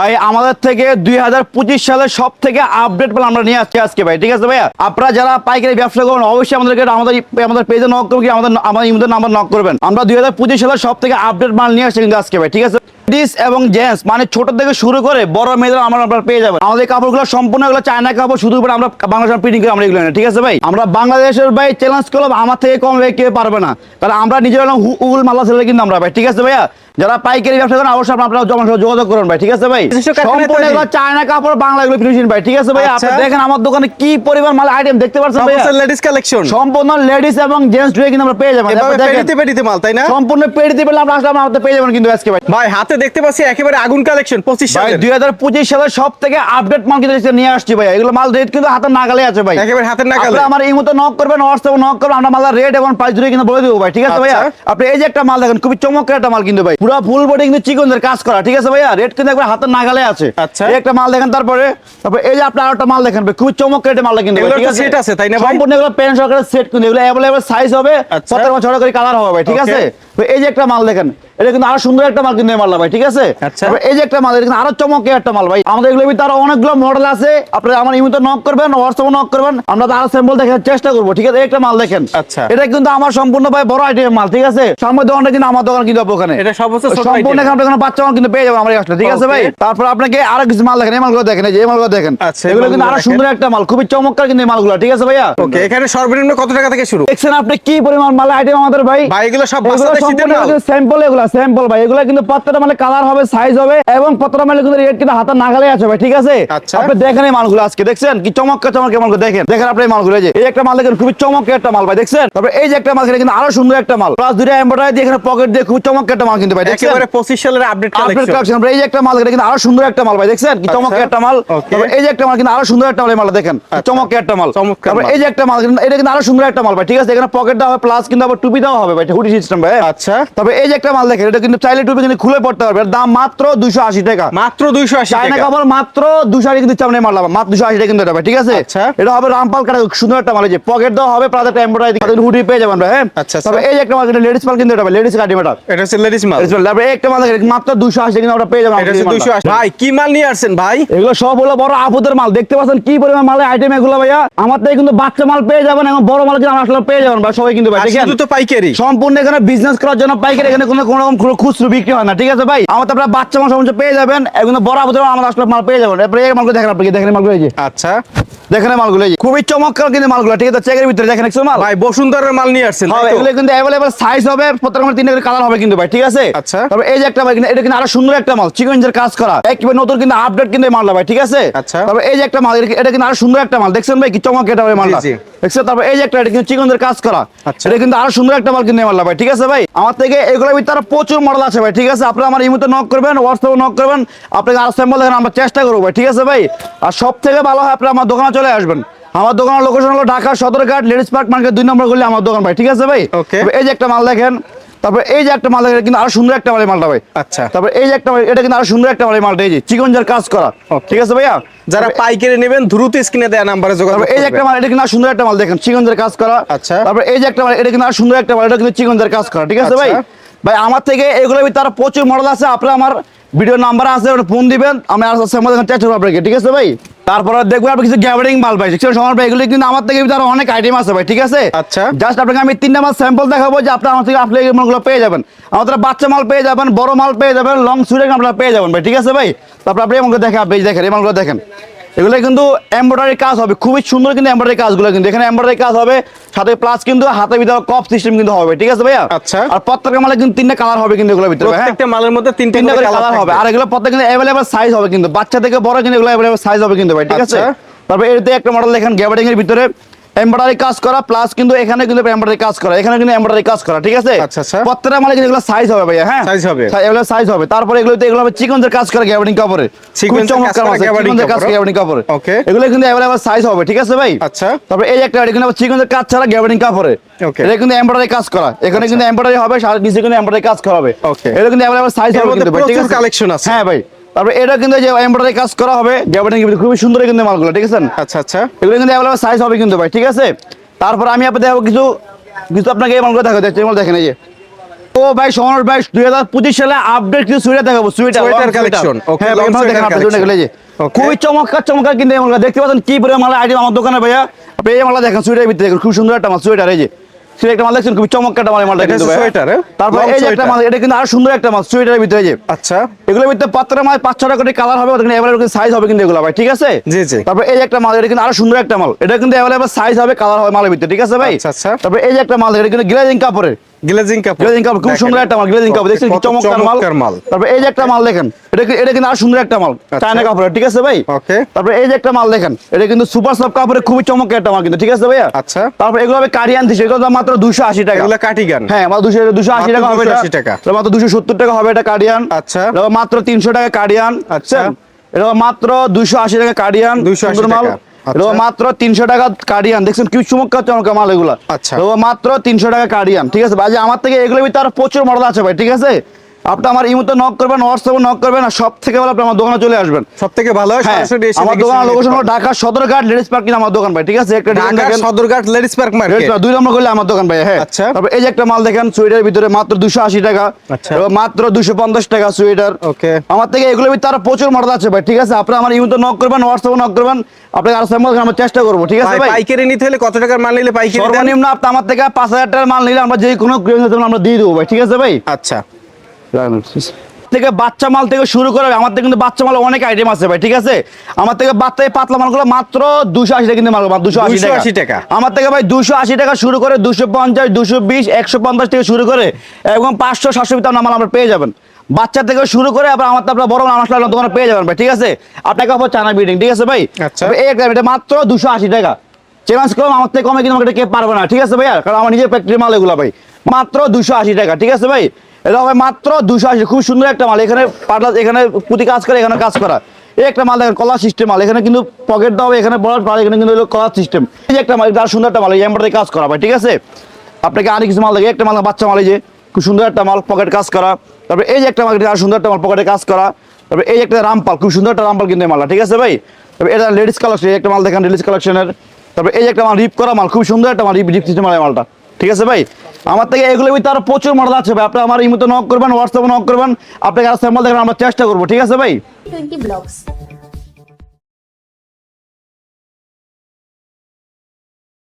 ভাই, আমাদের থেকে দুই হাজার পঁচিশ সালের সব থেকে আপডেট মাল আমরা নিয়ে আসছি আজকে, ভাই, ঠিক আছে ভাইয়া? আপনারা যারা পাইকারি ব্যবসা করবেন, অবশ্যই আমাদেরকে আমাদের আমাদের পেজে নক করবেন আমাদের আমাদের ইমুদের নাম্বার নক করবেন। আমরা দুই হাজার সব থেকে আপডেট মাল নিয়ে আসছি কিন্তু আজকে, ভাই, ঠিক আছে? এবং জেন্টস মানে ছোট থেকে শুরু করে বড় মেয়েদের আমরা আপনারা পেয়ে যাবেন। আমাদের কাপড়গুলো সম্পূর্ণ এগুলো চায়না কাপড়, শুধু করে আমরা বাংলাদেশ প্রিন্টিং করে আমরা এগুলো ঠিক আছে ভাই? আমরা বাংলাদেশের ভাই চ্যালেঞ্জ করলাম, আমার থেকে কম ভাই কেউ পারবে না। কারণ আমরা নিজের উল মাল্লা ছেলে কিন্তু আমরা, ভাই, ঠিক আছে ভাইয়া? যারা পাইকারি ব্যবসা করেন অবশ্যই আপনারা জমা যোগাযোগ করুন ভাই ঠিক আছে ভাই? সম্পূর্ণ? এগুলো চায়না কাপড় বাংলা এগুলো ফিনিশিং ভাই ঠিক আছে ভাই? আচ্ছা। আপনি দেখেন আমার দোকানে কি পরিমাণ মাল আইটেম দেখতে পাচ্ছেন ভাইয়া? লেডিস কালেকশন সম্পূর্ণ লেডিস এবং জেন্টস ড্রে কিন্তু আমরা পেয়ে যাবেন। পেডিতে পেডিতে মাল তাই না? সম্পূর্ণ পেড়িতে পেলে আমরা আসলে আমাদের পেয়ে যাবেন কিন্তু আজকে ভাই। ভাই হাতে দেখতে পাচ্ছি একেবারে আগুন কালেকশন পঁচিশ ভাই সালের। দুই হাজার পঁচিশ সালের সব থেকে আপডেট মাল কিন্তু নিয়ে আসছি ভাই এগুলো মাল রেট কিন্তু হাতের নাগালে আছে ভাই। একেবারে হাতের নাগালে। আপনারা আমার এই মতো নক করবেন হোয়াটসঅ্যাপে নক করবেন আমরা মাল রেট এবং প্রাইস জুড়ে কিন্তু বলে দেবো ভাই ঠিক আছে ভাইয়া? আচ্ছা। আপনি এই যে একটা মাল দেখেন খুবই চমৎকার একটা মাল কিন্তু ভাই। পুরো ফুল বডি কিন্তু চিকনদের কাজ করা ঠিক আছে ভাইয়া? রেড কিন্তু একবার হাতের নাগালে আছে। আচ্ছা। একটা মাল দেখেন তারপরে তারপর এই যে আপনি আরেকটা মাল দেখেন খুব চমক চমৎকার একটা মাল কিন্তু সেট আছে, তাই না সম্পূর্ণ এগুলো প্যান্ট সরকারের সেট কিন্তু এগুলো অ্যাভেলেবল সাইজ হবে সতেরো প্রত্যেক ছোট করে কালার হবে ভাই ঠিক আছে? তো এই যে একটা মাল দেখেন এটা কিন্তু আরও সুন্দর একটা মাল কিন্তু মালটা ভাই ঠিক আছে? আচ্ছা। এই যে একটা মাল এটা কিন্তু আরও চমকের একটা মাল ভাই। আমাদের ভিতরে আরও অনেকগুলো মডেল আছে। আপনারা আমার ইমুতে নক করবেন হোয়াটসঅ্যাপে নক করবেন। আমরা আরও স্যাম্পল দেখার চেষ্টা করব ঠিক আছে? একটা মাল দেখেন। আচ্ছা। এটা কিন্তু আমার সম্পূর্ণ ভাই বড় আইটেম মাল ঠিক আছে? সামনের দোকানটা কিন্তু আমার দোকান কিন্তু ওখানে। এটা সম্পূর্ণ এখানে আপনার বাচ্চা মাল কিন্তু পেয়ে যাবেন আমার কাছে ঠিক আছে ভাই? তারপর আপনাকে আরও কিছু মাল দেখেন এই মালগুলো দেখেন এই যে এই মালগুলো দেখেন। আচ্ছা, এগুলো কিন্তু আরও সুন্দর একটা মাল খুবই চমৎকার কিন্তু এই মালগুলো ঠিক আছে ভাইয়া? ওকে এখানে সর্বনিম্ন কত টাকা থেকে শুরু? দেখছেন আপনি কি পরিমাণ মাল আইটেম আমাদের ভাই? ভাই এগুলো সব মাল স্যাম্পল এগুলো স্যাম্পল ভাই। এগুলো কিন্তু প্রত্যেকটা মানে কালার হবে সাইজ হবে এবং প্রত্যেকটা মানে কিন্তু রেট কিন্তু হাতের নাগালে আছে ভাই ঠিক আছে? আচ্ছা। আপনি দেখেন এই মালগুলো আজকে দেখছেন? কি চমৎকার চমৎকার মালগুলো দেখেন। দেখেন আপনি এই মালগুলো যে এই একটা মাল দেখেন খুবই চমৎকার একটা মাল ভাই দেখছেন? তারপরে এই যে একটা মাল কিন্তু আরও সুন্দর একটা মাল। প্লাস দুইটা এমব্রয়ডারি দিয়ে এখানে পকেট দিয়ে খুব চমৎকার একটা মাল কিন্তু ভাই দেখছেন? একেবারে পঁচিশ সালের আপডেট আপডেট কালেকশন কালেকশন এই যে একটা মাল কিন্তু আরও সুন্দর একটা মাল ভাই দেখছেন? কি চমৎকার একটা মাল। তারপরে এই যে একটা মাল কিন্তু আরও সুন্দর একটা মাল এই মালটা দেখেন? কি। চমৎকার একটা মাল। চমৎকার তারপরে এই যে একটা মাল কিন্তু- এটা কিন্তু আরও সুন্দর একটা মাল ভাই ঠিক আছে? এখানে পকেট দেওয়া হবে প্লাস কিন্তু আবার টুপি দেওয়া হবে ভাই হুডি সিস্টেম ভাই আচ্ছা তবে এই যে একটা মাল দেখেন এটা কিন্তু চাইলে টুপি কিন্তু খুলে পড়তে পারবে। দাম মাত্র দুশো আশি টাকা। মাত্র দুইশো আশি চায়না টাকা। কাপড় মাত্র দুশো আশি কিন্তু চামড়ে মারলাম মাত্র দুশো আশি টাকা কিন্তু এটা ঠিক আছে? আচ্ছা। এটা হবে রামপাল কাটা সুন্দর একটা মাল যে পকেট দেওয়া হবে একটা এমব্রয়ডারি হুডি পেয়ে যাবেন ভাই হ্যাঁ? আচ্ছা, আচ্ছা। তবে এই যে একটা মাল কিন্তু লেডিস মাল কিন্তু এটা লেডিস কাটি মেটা এটা হচ্ছে লেডিস মাল। তারপরে এই একটা মাল দেখেন মাত্র দুশো আশি কিন্তু আমরা পেয়ে যাবেন এটা হচ্ছে আমাদের এই দুইশো মালটা। আশি ভাই কি মাল নিয়ে আসছেন ভাই? এগুলো সব হলো বড় আপুদের মাল। দেখতে পাচ্ছেন কি পরিমাণ মালের আইটেম এগুলো ভাইয়া? আমার থেকে কিন্তু বাচ্চা মাল পেয়ে যাবেন এবং বড় মাল কিন্তু আমরা আসলে পেয়ে যাবেন ভাই সবাই কিন্তু ভাই দেখেন? শুধু তো পাইকারি। সম্পূর্ণ এখানে বিজনেস করার জন্য পাইকারি এখানে কোনো কোনো রকম খুচরো- বিক্রি হয় না ঠিক আছে ভাই? আমার তো আপনারা বাচ্চা মাল সমস্ত পেয়ে যাবেন এখন বড় মাল আমরা আসলে মাল পেয়ে যাবেন। এরপরে এই মালগুলো দেখেন আপনি দেখেন মালগুলো এই যে। আচ্ছা। দেখেন মালগুলো এই খুবই চমৎকার কিন্তু মালগুলো ঠিক আছে? চেকের ভিতরে দেখেন একশো মাল। ভাই বসুন্ধরার মাল নিয়ে আসছেন তো? এগুলো কিন্তু অ্যাভেলেবল সাইজ হবে প্রত্যেক মাল তিনটে কালার হবে কিন্তু ভাই ঠিক আছে? আচ্ছা। তারপর এই যে একটা মাল কিন্তু এটা কিন্তু আরও সুন্দর একটা মাল চিকনজের কাজ করা। একেবারে নতুন কিন্তু আপডেট কিন্তু মালটা ভাই ঠিক আছে? আচ্ছা। তারপর এই যে একটা মাল এটা- কিন্তু আরও সুন্দর একটা মাল দেখছেন ভাই কি চমক এটা ভাই মালটা? জি। তারপর এই যে একটা এটা কিন্তু চিকনদের কাজ করা আচ্ছা। এটা কিন্তু আরও সুন্দর একটা মাল কিন্তু মারলা ভাই ঠিক আছে ভাই আমার থেকে এগুলোর ভিতরে প্রচুর মডেল আছে ভাই ঠিক আছে আপনারা আমার ইমুতে নক করবেন হোয়াটসঅ্যাপে নক করবেন আপনাকে আরও স্যাম্পল দেখেন আমরা চেষ্টা করব ভাই ঠিক আছে ভাই আর সব থেকে ভালো হয় আপনারা আমার দোকানে চলে আসবেন আমার দোকানের লোকেশন হলো Dhaka Sadarghat ladies park market দুই নম্বর গলি আমার দোকান ভাই ঠিক আছে ভাই. এই যে একটা মাল দেখেন তারপরে এই যে একটা মাল দেখেন কিন্তু আরও সুন্দর একটা মাল মালটা ভাই। আচ্ছা। তারপর এই যে একটা এটা কিন্তু আরও সুন্দর একটা মালের মালটা এই যে চিকনজার কাজ করা। ঠিক আছে ভাইয়া? যারা পাইকারি নেবেন দ্রুত স্ক্রিনে দেয়া নাম্বারে যোগাযোগ এই যে একটা মাল এটা কিন্তু সুন্দর একটা মাল দেখেন চিকনদের কাজ করা। আচ্ছা। তারপর এই যে একটা মাল এটা কিন্তু আরও সুন্দর একটা মাল এটা কিন্তু চিকনজার কাজ করা। ঠিক আছে ভাই আচ্ছা। ভাই? আমার থেকে এগুলো ভিতরে প্রচুর মডেল আছে। আপনারা আমার ভিডিও নাম্বার আছে ফোন দিবেন আমি আর আমাদের চেষ্টা করব আপনাকে ঠিক আছে ভাই? তারপরে দেখব আপনি কিছু গ্যাবারিং মাল ভাই দেখছেন সময় ভাই এগুলো কিন্তু আমার থেকে আরও অনেক আইটেম আছে ভাই ঠিক আছে? আচ্ছা। জাস্ট আপনাকে আমি তিনটা মাল স্যাম্পল দেখাবো যে আপনার আমার থেকে আপনি এই মালগুলো পেয়ে যাবেন। আমাদের বাচ্চা মাল পেয়ে যাবেন বড় মাল পেয়ে যাবেন লং সুইডেন আপনারা পেয়ে যাবেন ভাই ঠিক আছে ভাই? তারপর আপনি এই মালগুলো দেখেন আপনি দেখেন এই মালগুলো দেখেন। এগুলো কিন্তু এমব্রয়ডারি কাজ হবে। খুবই সুন্দর কিন্তু এমব্রয়ডারি কাজগুলো কিন্তু। এখানে এমব্রয়ডারি কাজ হবে সাথে প্লাস কিন্তু হাতে ভিতরে কপ সিস্টেম কিন্তু হবে। ঠিক আছে ভাইয়া? আচ্ছা। আর প্রত্যেকটা মালে কিন্তু তিনটা কালার হবে কিন্তু এগুলো ভিতরে হ্যাঁ? প্রত্যেকটা মালের মধ্যে তিন তিনটা করে কালার হবে। আর এগুলো প্রত্যেক কিন্তু अवेलेबल সাইজ হবে কিন্তু। বাচ্চা থেকে বড় কিন্তু এগুলো अवेलेबल সাইজ হবে কিন্তু ভাই ঠিক আছে? আচ্ছা। তারপর এতে একটা মডেল দেখেন গ্যাবার্ডিং এর ভিতরে। এমব্রয়ডারি কাজ করা প্লাস কিন্তু এখানে কিন্তু এমব্রয়ডারি কাজ করা এখানে কিন্তু এমব্রয়ডারি কাজ করা ঠিক আছে আচ্ছা, আচ্ছা। প্রত্যেকটা মালে কিন্তু এগুলো সাইজ হবে ভাইয়া হ্যাঁ Size হবে। এগুলো সাইজ হবে তারপরে এগুলোতে এগুলো হবে চিকনদের কাজ করা গ্যাবার্ডিং কাপড়ে কাজ করা চিকনদের কাজ কাপড়। গ্যাবার্ডিং কাপড়ে Okay. এগুলো কিন্তু অ্যাভেলেবল সাইজ হবে ঠিক আছে ভাই আচ্ছা তারপরে এই একটা এটা কিন্তু চিকনদের কাজ ছাড়া গ্যাবার্ডিং কাপড়ে Okay. এটা কিন্তু এমব্রয়ডারি কাজ করা এখানে কিন্তু এমব্রয়ডারি হবে সারা নিচে কিন্তু এমব্রয়ডারি কাজ করা হবে Okay. এটা কিন্তু অ্যাভেলেবল সাইজ হবে কিন্তু ভাই, ঠিক আছে? collection আছে। হ্যাঁ ভাই তারপরে এটা কিন্তু যে এমব্রয়ডারি কাজ করা হবে গ্যাবার্ডিং খুবই সুন্দর কিন্তু মালগুলো ঠিক আছে আচ্ছা আচ্ছা এগুলো কিন্তু অ্যাভেলেবল সাইজ হবে কিন্তু ভাই ঠিক আছে তারপর আমি আপনাদের দেখাবো কিছু কিছু আপনাকে এই মালগুলো দেখো মাল দেখেন এই যে ও ভাই সোনার ভাই দুই হাজার পঁচিশ সালে আপডেট কিছু সুইটার দেখাবো সুইটার হ্যাঁ sweater দেখেন আপনি collection। দুটো এই যে। Okay. খুবই চমৎকার চমৎকার কিন্তু এই মালগুলো দেখতে পাচ্ছেন কি পরিমাণ মাল আইটেম আমার দোকানে ভাইয়া আপনি এই মালটা দেখেন সুইটার ভিতরে দেখেন খুব সুন্দর একটা মাল সুইটার এই যে মাল দেখছেন মাল এই মালটা কিন্তু হচ্ছে ভাইয়া। sweater? তারপর এই একটা মাল এটা কিন্তু আরও সুন্দর একটা মাল ভিতরে যে আচ্ছা এগুলোর ভিতরে মাল পাঁচ ছটা করে কালার হবে ওখানে সাইজ হবে কিন্তু এগুলো ভাই ঠিক আছে জি, জি। তারপর এই যে একটা মাল এটা কিন্তু আরও সুন্দর একটা মাল এটা কিন্তু সাইজ হবে কালার হবে মালের ভিতরে ঠিক আছে ভাই আচ্ছা, আচ্ছা। তারপর এই যে একটা মাল এটা কিন্তু গ্লেজিং কাপড়ের গ্লেজিং কাপড় গ্লেজিং কাপড় খুব সুন্দর একটা মাল গ্লেজিং কাপড় দেখছেন কি চমৎকার মাল তারপর এই যে একটা মাল দেখেন এটা এটা কিন্তু আরও সুন্দর একটা মাল চায়না কাপড়ের ঠিক আছে ভাই Okay. তারপর এই যে একটা মাল দেখেন এটা কিন্তু সুপার সফট কাপড়ের খুবই চমৎকার একটা মাল কিন্তু ঠিক আছে ভাইয়া আচ্ছা। তারপর এগুলো হবে কারিয়ান দিছে এগুলো মাত্র 280 টাকা এগুলো কাটিগান হ্যাঁ মাত্র 200 280 টাকা হবে এটা 280 টাকা। এটা মাত্র 270 টাকা হবে এটা কার্ডিয়ান আচ্ছা। মাত্র 300 টাকা আচ্ছা। এটা মাত্র 280 টাকা কার্ডিয়ান 280 সুন্দর মাল। আচ্ছা। মাত্র 300 টাকা কার্ডিয়ান দেখছেন কি চমৎকার চমৎকার মাল এগুলো। আচ্ছা। মাত্র 300 টাকা কার্ডিয়ান ঠিক আছে? ভাই আমার থেকে এগুলো ভিতরে আরও প্রচুর মডেল আছে ভাই ঠিক আছে? আপনি আমার ইমোতে নক করবেন হোয়াটসঅ্যাপে নক করবেন আর সব থেকে ভালো আপনি আমার দোকানে চলে আসবেন। সব থেকে ভালো হয় সরাসরি এসে আমার দেখে দোকান লোকেশন হলো ঢাকা সদরঘাট লেডিস পার্কিং আমার দোকান ভাই ঠিক আছে? একটা দেখেন। Sadarghat ladies park market. দুই নম্বর করলে আমার দোকান ভাই হ্যাঁ। আচ্ছা। তারপর এই যে একটা মাল দেখেন সোয়েটারের ভিতরে মাত্র দুশো আশি টাকা আচ্ছা। মাত্র দুশো পঞ্চাশ টাকা সোয়েটার ওকে আমার থেকে এগুলো ভিতরে আরও প্রচুর মডেল আছে ভাই ঠিক আছে? আপনি আমার ইউতে নক করবেন হোয়াটসঅ্যাপে নক করবেন আপনাকে আরও স্যাম্পল আমরা চেষ্টা করব ঠিক আছে ভাই পাইকারি নিতে হলে কত টাকার মাল নিলে পাইকারি সর্বনিম্ন আপনি আমার থেকে পাঁচ হাজার টাকার মাল নিলে আমরা যে কোনো ক্রেজ আমরা দিয়ে দেবো ভাই ঠিক আছে ভাই? আচ্ছা। থেকে বাচ্চা মাল থেকে শুরু করে আমার থেকে কিন্তু বাচ্চা মাল অনেক আইটেম আছে ভাই ঠিক আছে? আমার থেকে বাচ্চা পাতলা মালগুলো মাত্র দুশো আশি টাকা কিন্তু মাল দুশো আশি টাকা। আমার থেকে ভাই দুশো আশি টাকা শুরু করে দুশো পঞ্চাশ দুশো বিশ একশো পঞ্চাশ থেকে শুরু করে এবং পাঁচশো সাতশো ভিতরে মাল আমরা পেয়ে যাবেন। বাচ্চা থেকে শুরু করে আবার আমার তো আপনার বড় আমার দোকানে পেয়ে যাবেন ভাই ঠিক আছে? আপনাকে আবার চানা বিল্ডিং ঠিক আছে ভাই? আচ্ছা। এই একটা এটা মাত্র দুশো আশি টাকা। চ্যালেঞ্জ করলাম আমার থেকে কমে কিন্তু আমাকে কে পারবে না ঠিক আছে ভাইয়া? কারণ আমার নিজের ফ্যাক্টরি মাল এগুলো ভাই মাত্র দুশো আশি টাকা ঠিক আছে ভাই? এটা হবে মাত্র দুশো আশি। খুব সুন্দর একটা মাল। এখানে পাটলা, এখানে পুঁতি কাজ করে, এখানে কাজ করা। এই একটা মাল দেখেন, কলার সিস্টেম মাল। এখানে কিন্তু পকেট দেওয়া এখানে বড় পার এখানে কিন্তু কলার সিস্টেম এই একটা মাল, এটা সুন্দর একটা মাল। এই এমব্রয়ডারি কাজ করা, ভাই, ঠিক আছে? আপনাকে আর কিছু মাল দেখে, একটা মাল বাচ্চা মাল যে। খুব সুন্দর একটা মাল পকেট কাজ করা। তারপরে এই যে একটা মাল আর সুন্দর একটা মাল পকেটে কাজ করা। তারপরে এই একটা রামপাল খুব সুন্দর একটা রামপাল কিন্তু মালটা, ঠিক আছে, ভাই? তবে এটা লেডিস কালেকশন একটা মাল দেখেন লেডিস কালেকশনের তারপরে এই যে একটা মাল রিপ করা মাল, খুব সুন্দর একটা মাল রিপ রিপ সিস্টেম মাল মালটা, ঠিক আছে, ভাই? আমার থেকে এগুলো ভিতরে আরও প্রচুর মডেল আছে ভাই। আপনি আমার ইমোতে নক করবেন হোয়াটসঅ্যাপে নক করবেন, আপনাকে আর স্যাম্পল দেখেন আমরা চেষ্টা করব, ঠিক আছে ভাই? Twenty blogs